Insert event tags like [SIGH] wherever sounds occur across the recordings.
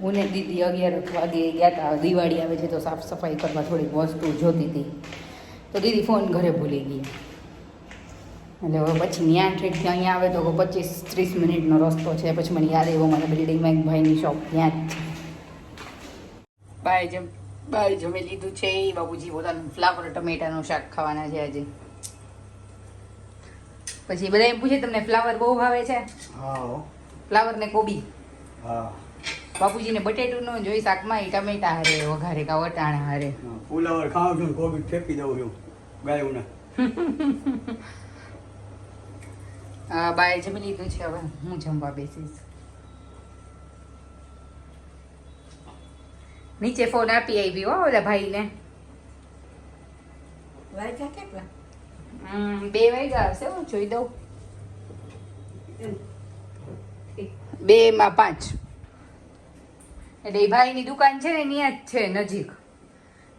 હું ને દીદી અગિયાર વાગે ગયા હતા દિવાળી આવે છે તો સાફ સફાઈ કરવા થોડીક વસ્તુ જોતી હતી. તો દીદી ફોન ઘરે ભૂલી ગઈ. એટલે હવે પછી ત્યાં ઠેઠથી અહીંયા આવે તો પચીસ ત્રીસ મિનિટનો રસ્તો છે. પછી મને યાદ આવ્યો મને બિલ્ડિંગમાં એક ભાઈની શોપ ત્યાં જ. છે બાય જમ બાય જમી લીધું છે. એ બાબુજી પોતાનું ફ્લાવર ટમેટાનું શાક ખાવાના છે આજે. પછી બધા એમ પૂછે તમને ફ્લાવર બહુ ભાવે છે? હા ફ્લાવર ને કોબી? હા. બાપુજીને બટેટું નો જોઈ શાકમાં એ ટમેટા હારે વઘારે કા વટાણા હારે. હા. ફુલાવર ખાવ છું કોબી ફેંકી દઉં છું ગાયોને. [LAUGHS] બાય જમી લીધું છે હવે હું જમવા બેસીશ. નીચે ફોન આપી આવી હો ઓલા ભાઈને. વાગ્યા કેટલા? હમ, બે વાગ્યા હશે હું જોઈ દઉં. બે માં પાંચ. એટલે એ ભાઈની દુકાન છે ને ત્યાં જ છે, નજીક.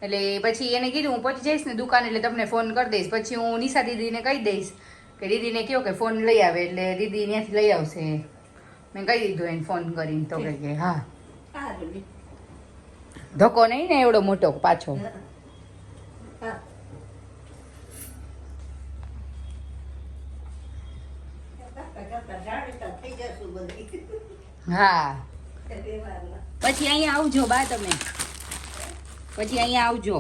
એટલે પછી એને કીધું, હું પહોંચી જઈશ ને દુકાન એટલે તમને ફોન કરી દઈશ. પછી હું નિશા દીદીને કહી દઈશ કે દીદીને કહો કે ફોન લઈ આવે એટલે દીદી ત્યાંથી લઈ આવશે. મેં કહી દીધું એને ફોન કરીને તો કે, હા. ધક્કો નહીં ને એવડો મોટો પાછો. હા. પછી અહીંયા આવજો બા તમે. પછી અહીંયા આવજો.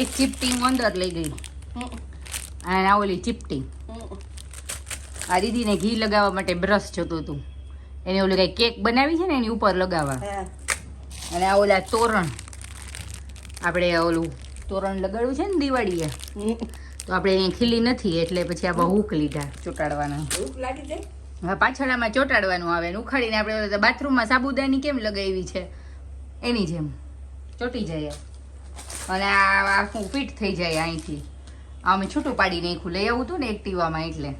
એક ચીપટી અંદર લઈ ગઈ. અને આ ઓલી ચીપટી. આ દીદીને ઘી લગાવવા માટે બ્રશ જોતું હતું. એને ઓલું કઈ કેક બનાવી છે ને એની ઉપર લગાવવા. અને આ ઓલા તોરણ. આપણે ઓલું તોરણ લગાડ્યું છે ને દિવાળીએ. તો આપણે અહીંયા ખીલી નથી એટલે પછી આ હુક લીધા ચોટાડવાના. ભૂખ લાગી જાય આમાં ચોટાડવાનું આવે ને ઉખાડીને આપણે બાથરૂમમાં સાબુદાની કેમ લગાવી છે? એની જેમ. ચોટી જાય. અને આ આખું ફિટ થઈ જાય અહીંથી. આ અમે છૂટું પાડી નાખ્યું. લઈ આવું હતું ને એક્ટિવામાં એટલે.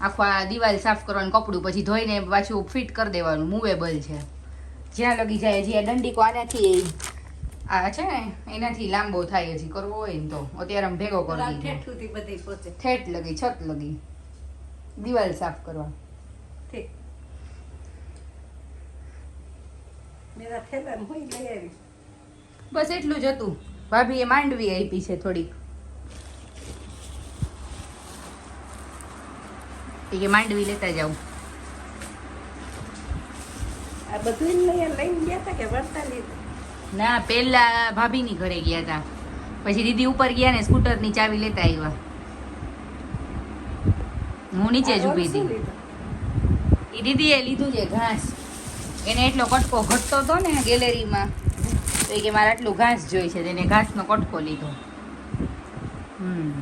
આખું આ દિવાલ સાફ કરવાનું કપડું પછી ધોઈને પાછું ફિટ કરી દેવાનું. મૂવેબલ છે. જ્યાં લગી જાય જ્યાં દંડીકો આનાથી આ છે ને એનાથી લાંબો થાય હજી કરવો હોય ને તો. અત્યારે આમ ભેગો કરો ઠેઠ લગી છત લગી. દિવાલ સાફ કરવા. બસ એટલું જ હતું. ભાભીએ માંડવી આપી છે થોડીક. એ કે માંડવી લેતા જાઉં. આ બધું લઈને ગયા હતા કે વળતા લીધું? ના પહેલા ભાભીની ઘરે ગયા હતા પછી દીદી ઉપર ગયા ને સ્કૂટરની ચાવી લેતા આવ્યા. હું નીચે જ ઊભી હતી? એ દીદીએ લીધું છે ઘાસ. એને એટલો કટકો ઘટતો હતો ને ગેલેરીમાં તો કે મારે આટલું ઘાસ જોઈ છે તેને ઘાસનો કટકો લીધો. હમ.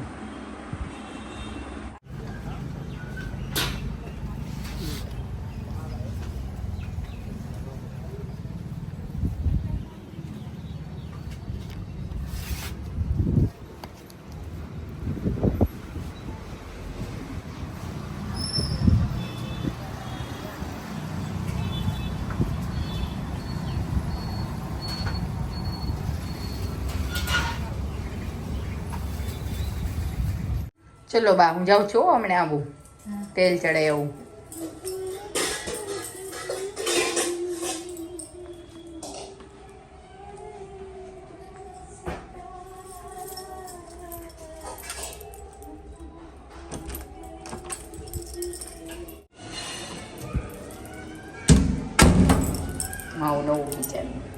ચલો બા હું જાઉં છું હો હમણાં આવું તેલ ચડાય એવું માવું નવું વિચાર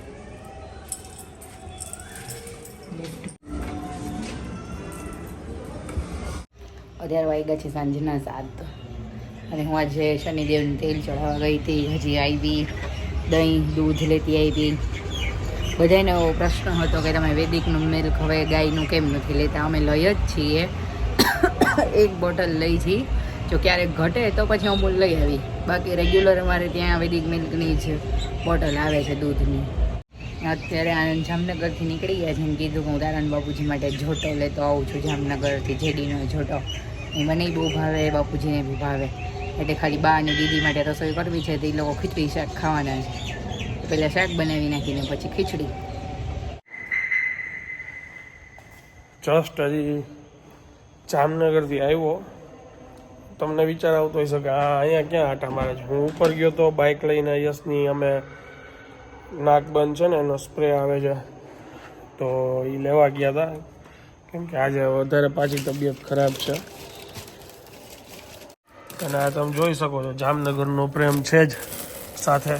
અગિયાર વાગ્યા છે સાંજના સાત. અને હું આજે શનિદેવને તેલ ચઢાવવા ગઈ હતી. હજી આવી દહીં, દૂધ લેતી આવી બધાને એવો પ્રશ્ન હતો કે તમે વેદિકનું મિલ્ક હવે ગાયનું કેમ નથી લેતા? અમે લઈ જ છીએ. એક બોટલ લઈ છી. જો ક્યારેક ઘટે તો પછી અમૂલ લઈ આવી. બાકી રેગ્યુલર અમારે ત્યાં વૈદિક મિલ્કની જ બોટલ આવે છે દૂધની. અત્યારે આનંદ જામનગરથી નીકળી ગયા છે એમ કીધું કે હું તારાન બાપુજી માટે જોટો લેતો આવું છું. જામનગરથી જેડીનો જોટો. એ મને બહુ ભાવે, બાપુજીને બી ભાવે. એટલે ખાલી બા અને દીદી માટે રસોઈ કરવી છે, તો એ લોકો ખીચડી શાક ખાવાના છે. પહેલાં શાક બનાવી નાખીને પછી ખીચડી. જસ્ટ હજી જામનગરથી આવ્યો. તમને વિચાર આવતો હોય શકે આ અહીંયા ક્યાં આટા મારે છે? હું ઉપર ગયો તો બાઇક લઈને યશની અમે નાકબંધ છે ને, એનો સ્પ્રે આવે છે. તો એ લેવા ગયા હતા કેમ કે આજે વધારે પાછી તબિયત ખરાબ છે. અને આ તમે જોઈ શકો છો, જામનગરનો પ્રેમ છે જ સાથે.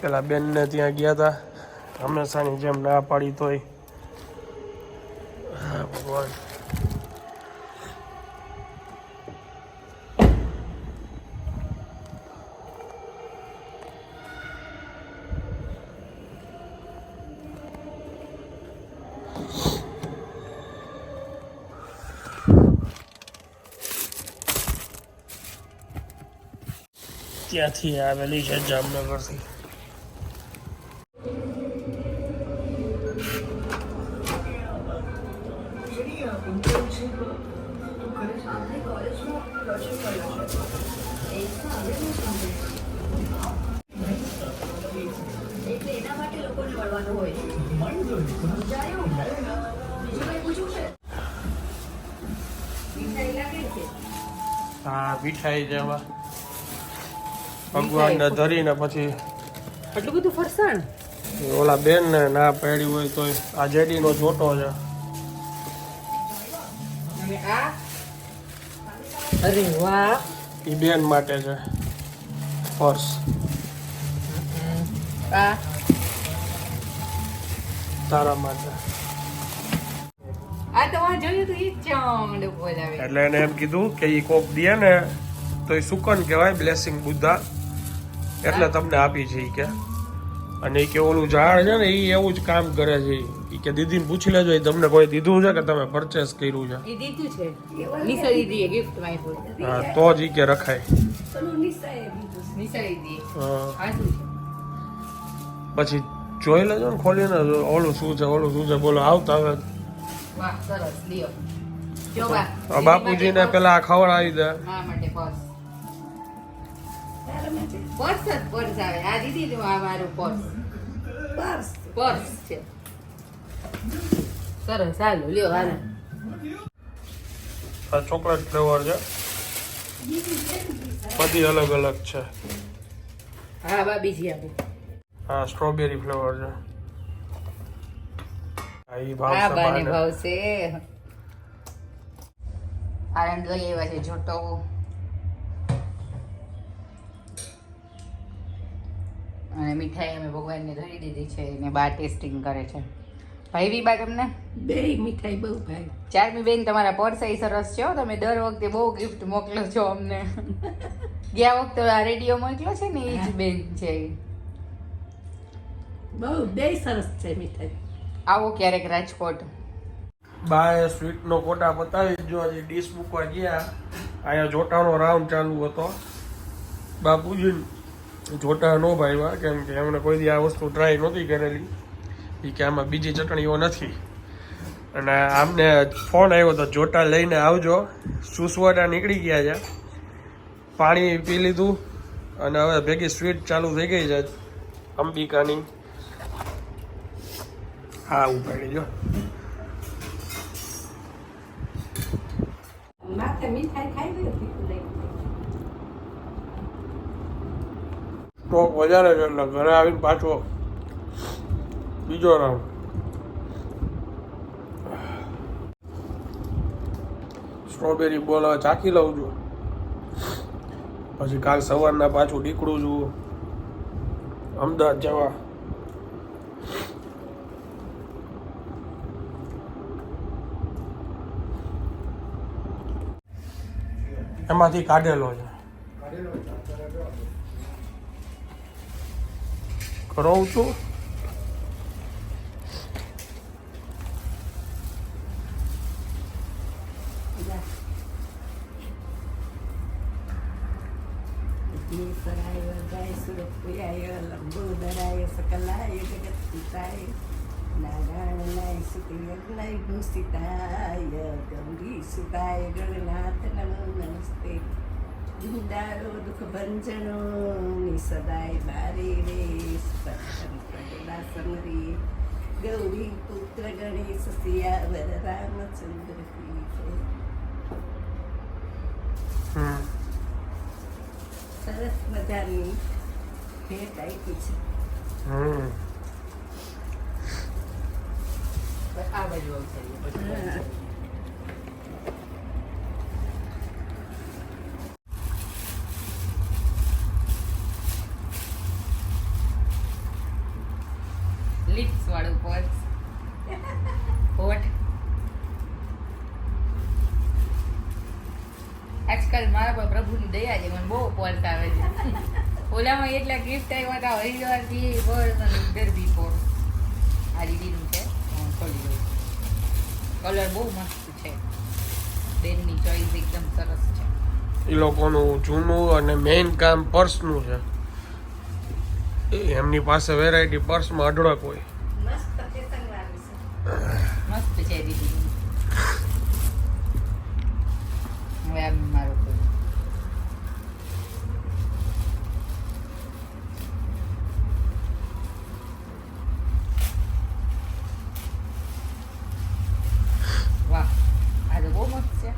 પેલા બેનને ત્યાં ગયા હતા હંમેશાની જેમ ના પાડી તોય. ભગવાન. ત્યાંથી આવેલી છે જામનગરથી હા મીઠાઈ જેવા ભગવાનને ધરીને પછી આટલું બધું ફરસાણ? ઓલા બેન ને ના પહેરી હોય તો આ જેડીનો છોટો છે. અરે વાહ. એ બેન માટે છે. આ? તારા માટે. એટલે એને એમ કીધું કે એ કોક દે ને તો એ સુકન કહેવાય બ્લેસિંગ બુદ્ધા. એટલે તમને આપી છે ઈ કે. અને ઈ કે ઓલું ઝાડ છે ને એ એવું જ કામ કરે છે. એ કે દીદીને પૂછી લેજો એ તમને કોઈ દીધું છે કે તમે પરચેસ કર્યું છે? એ દીધું છે. નિશા દીદીએ ગિફ્ટ આપ્યું હા તો જ ઈ કે રખાય. પછી જોઈ લેજો ને ખોલીને ઓલું શું છે ઓલું શું છે બોલો આવતા હવે. વાહ સરસ લ્યો. બાપુજીને પેલા ખવડાવી દે. મા માટે પર્સ પર્સ જ પર્સ આવે. આ દીદી જો આ મારું પર્સ. પર્સ. પર્સ છે. સરસ હાલો લ્યો હાલો. આ ચોકલેટ ફ્લેવર છે. બધી અલગ અલગ છે. હા બા બીજી આપો. હા સ્ટ્રોબેરી ફ્લેવર છે. હા બાને. ભાવશે આનંદ લઈ આવ્યા છે જોટો. અને મીઠાઈ અમે ભગવાનને ધરી દીધી છે અને બા ટેસ્ટિંગ કરે છે. ભાઈ બા તમને? બે મીઠાઈ બહુ ભાઈ ચારમી બેન તમારા પરસાઈ સરસ છે હો. તમે દર વખતે બહુ ગિફ્ટ મોકલો છો અમને. ગયા વખતે આ રેડિયો મોકલો છે ને એ જ બેન છે. બહુ બે સરસ છે મીઠાઈ. આવો ક્યારેક રાજકોટ. બાએ સ્વીટનો કોટા બતાવી જો આજે ડીશ મૂકવા ગયા. અહીંયા જોટાનો રાઉન્ડ ચાલુ હતો. બાપુજી જોટા નો ભાવ્યા કેમ કે એમણે કોઈ દી આ વસ્તુ ટ્રાય નહોતી કરેલી. એ કે આમાં બીજી ચટણીઓ નથી. અને આમને ફોન આવ્યો તો જોટા લઈને આવજો. સુસવાટા નીકળી ગયા છે. પાણી પી લીધું અને હવે ભેગી સ્વીટ ચાલુ થઈ ગઈ છે અંબિકાની. હા, ઉપાડી જો માથે મીઠાઈ ખાઈ ગઈ હતી સ્ટોક વધારે છે એટલે ઘરે આવીને પાછો બીજો રાઉન્ડ સ્ટ્રોબેરી બોલ હવે ચાખી લઉં છું. પછી કાલ સવારના પાછું નીકળું છું. અમદાવાદ જવા. એમાંથી કાઢેલો છે. કરાવું છું સરાય વરદાય સુરપુરાય લંબોદરાય સકલાય જગત્પિતાય નારાયણાય સુતયજ્ઞાય ભૂષિતાય ગૌરી સુતાય ગણનાથ નમો નમસ્તે દુઃખદારો દુઃખ ભંજનો ની સદાય બારે રે સ્પર્શન સમરી. ગૌરી પુત્ર ગણેશ સિયાવર રામચંદ્ર કી સરસ મજાની ભેટ આપી છે. આ બાજુ આવશે પછી હા. લિપ્સ વાળું પર્સ હોટ આજકાલ મારા પર પ્રભુની દયા છે મને બહુ પર્સ આવે છે. ઓલામાં એટલા ગિફ્ટ આવ્યા હતા હરિદ્વારથી પર્સ અને ઇધર બી પર્સ આ દીદીનું છે. ખોલી દઉં. કલર બહુ મસ્ત છે. બેનની ચોઈસ એકદમ સરસ છે. એ લોકોનું જૂનું અને મેઇન કામ પર્સનું છે. એ એમની પાસે વેરાયટી પર્સમાં અઢળક હોય. મસ્ત છે મસ્ત છે દીદી. હવે આ મારો કોઈ વાહ આ તો બહુ મસ્ત છે.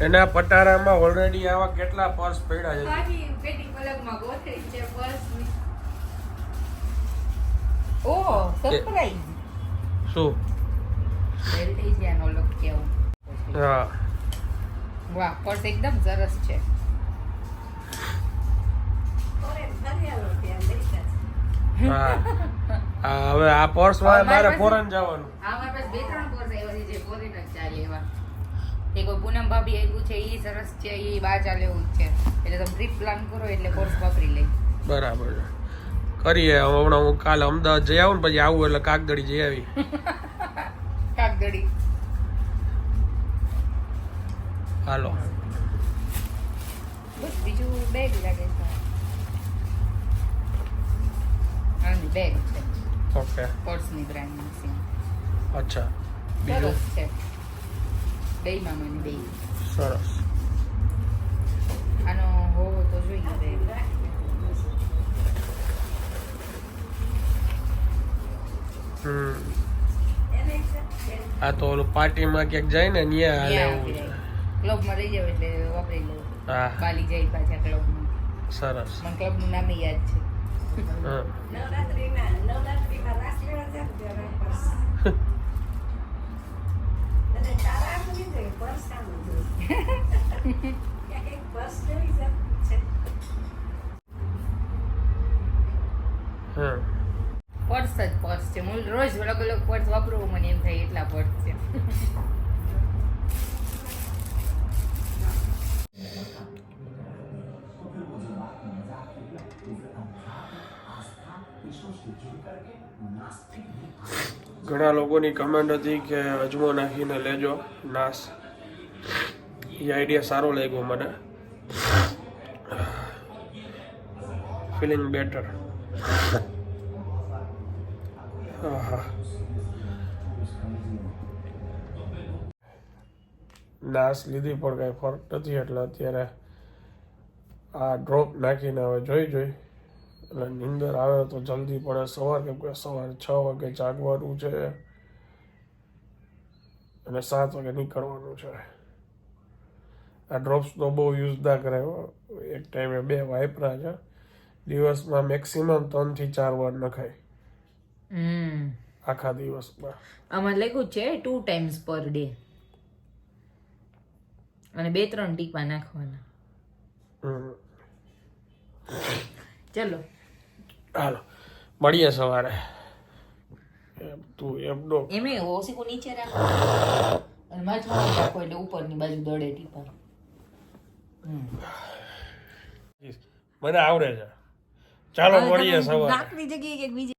એના પટારામાં ઓલરેડી આવા કેટલા પર્સ પડ્યા છે? બાકી પેટી પલકમાં ગોઠવી છે પર્સની ઓહ સરપ્રાઈઝ શું આનો લોક કેવું હા. વાહ પર્સ એકદમ સરસ છે. હવે આ પર્સ મારે ફોરેન જવાનું. બે ત્રણ પર્સ છે જે ફોરેન જ ચાલે એવા. એક પૂનમ ભાભી આવ્યું છે એ સરસ છે એ બહાર ચાલે એવું છે. એટલે તમે ટ્રીપ પ્લાન કરો એટલે પર્સ વાપરી લે. બરાબર છે. કરીએ. હમણાં હું કાલે અમદાવાદ જઈ આવું ને પછી આવું એટલે કાગદડી જઈ આવી. [LAUGHS] કાગદડી. હાલો. બસ બીજું બેગ લાગે છે. આની બેગ છે. ઓકે. પર્સની છે. અચ્છા. બીજું? છે. બે મામાની બે સરસ. આનો હોવો તો જોઈએ બેગ હમ એને છે આ તો ઓલું પાર્ટીમાં ક્યાંક જાય ને ત્યાં હાલે. એવું છે. ક્લબમાં રહી જાવ એટલે વાપરી લઉં. હા. બાલી જાય પાછા ક્લબમાં. સરસ. મને ક્લબનું નામ યાદ છે. હા. નવરાત્રીના ઘણા લોકોની કમેન્ટ હતી કે અજમો નાખીને લેજો. નાશ એ આઈડિયા સારો લાગ્યો મને. ફિલિંગ બેટર નાશ લીધી પણ કાંઈ ફરક નથી, એટલે અત્યારે આ ડ્રોપ નાખીને હવે જોઈ જોઈ. એટલે નીંદર આવે તો જલ્દી પડે. સવાર કેમ કે સવારે છ વાગે જાગવાનું છે અને સાત વાગે નીકળવાનું છે. આ ડ્રોપ્સ તો બહુ યુઝ ના કરાય એક ટાઈમે બે વાપરા છે. દિવસમાં મેક્સિમમ ત્રણથી ચાર વાર નખાય. આખા દિવસમાં. આમાં લખ્યું છે ટુ ટાઈમ્સ પર ડે અને બે ત્રણ ટીપા નાખવાના. ચલો. હાલો મળીએ સવારે. તું એમ નો. એમે કો નીચે રાખો. અને માથું રાખો એટલે ઉપરની બાજુ દડે ટીપા મને આવડે છે. ચાલો મળીએ સવારે. નાકની જગ્યાએ કે બીજે